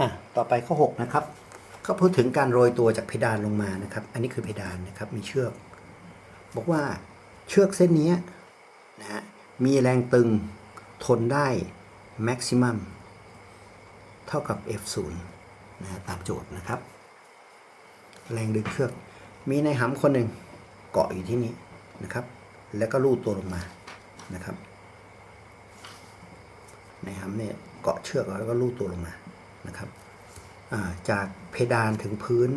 อะต่อไปข้อ 6 นะครับ ก็พูดถึงการโรยตัวจากเพดานลงมานะครับ อันนี้คือเพดานนะครับ มีเชือก บอกว่าเชือกเส้นนี้นะฮะมีแรงตึงทนได้ maximum เท่ากับ F0 นะฮะตามโจทย์นะครับ แรงดึงเชือก มีในหำคนหนึ่งเกาะอยู่ที่นี้นะครับ แล้วก็ลูดตัวลงมานะครับ ในหำเนี่ยเกาะเชือกแล้วก็ลูดตัวลงมา นะครับจากเพดานถึงพื้น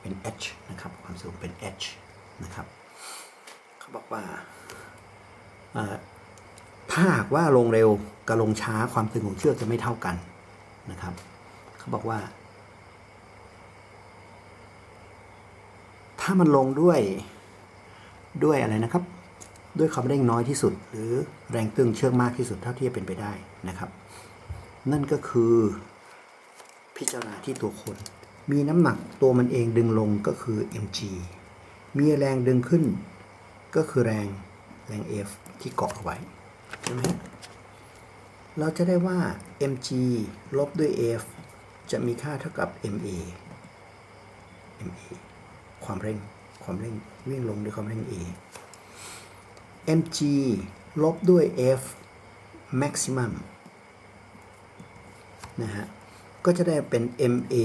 เป็น h นะครับ ความสูงเป็น h นะครับเขาบอกว่าอ่าถ้าหากว่าลงเร็วกับลงช้าความตึงของเชือกจะไม่เท่ากันนะครับเขาบอกว่า ถ้ามันลงด้วยด้วยอะไรนะครับ ด้วยความเร่งน้อยที่สุด หรือแรงตึงเชือกมากที่สุดเท่าที่จะเป็นไปได้นะครับ นั่นก็คือ พิจารณาที่ตัวคน มีน้ำหนักตัวมันเองดึงลงก็คือ mg มีแรงดึงขึ้น ก็คือแรงแรง F ที่เกาะเอาไว้ใช่ไหมเราจะได้ว่า mg ลบด้วย F จะมีค่าเท่ากับ ma ma ความเร่งความเร่งวิ่งลงด้วยความเร่ง a mg ลบด้วย f maximum นะฮะ ก็จะได้เป็น ma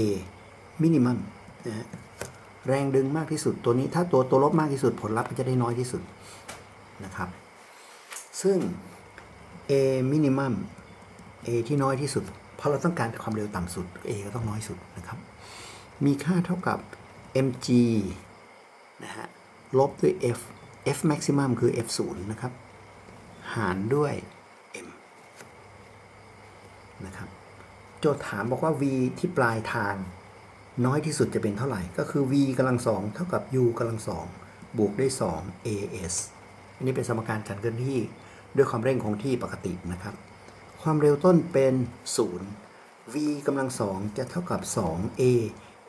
minimum นะฮะแรงดึงมากที่สุดตัวนี้ถ้าตัวตัวลบมากที่สุดผลลัพธ์มันจะได้น้อยที่สุดนะครับ ซึ่ง a minimum a ที่น้อยที่สุด เพราะเราต้องการความเร็วต่ำสุด a ก็ต้องน้อยสุดนะครับ มีค่าเท่ากับ mg นะฮะลบด้วย f f maximum คือ f 0นะครับ หารด้วย m นะครับ โจทย์ถามบอกว่า v ที่ปลายทาง น้อยที่สุดจะเป็นเท่าไหร่ ก็คือ v กำลังสองเท่ากับ u กำลังสองบวกด้วย 2 as อันนี้เป็นสมการการเคลื่อนที่ด้วยความเร่งคงที่ปกตินะครับ ความเร็วต้นเป็น 0 v กำลังสองจะเท่ากับ 2 a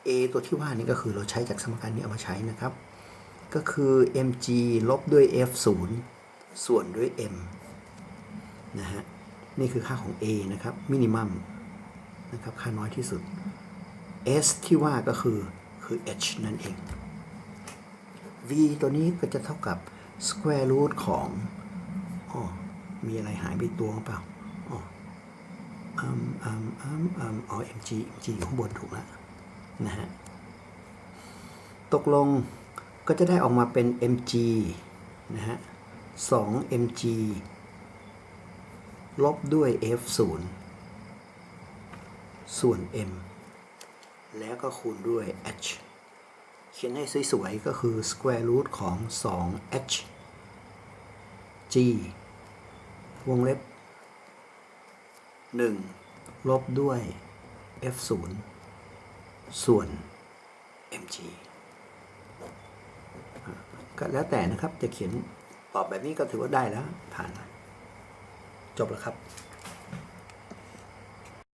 a ตัวที่ว่านี่ก็คือเราใช้จากสมการนี้เอามาใช้นะครับ ก็คือ mg ลบด้วย f 0ส่วนด้วย m นะฮะ นี่คือค่าของ a นะครับ มินิมัม นะครับค่าน้อยที่สุด s ที่ว่าก็คือคือ h นั่นเอง v ตัวนี้ก็จะเท่ากับ square root ของอ๋อมีอะไรหายไปตัวเปล่าอ๋ออืมอืมอืมอืมอ๋อ mg mg อยู่ข้างบนถูกแล้วนะฮะ ตกลงก็จะได้ออกมาเป็น mg นะฮะ 2 mg ลบด้วย f 0 ส่วน m แล้วก็คูณด้วย h เขียนให้สวยๆ ก็คือ square root ของ 2h g วงเล็บ 1 ลบด้วย f 0ส่วน mg ก็แล้วแต่นะครับจะเขียนตอบแบบนี้ก็ถือว่าได้แล้ว ผ่าน จบแล้วครับ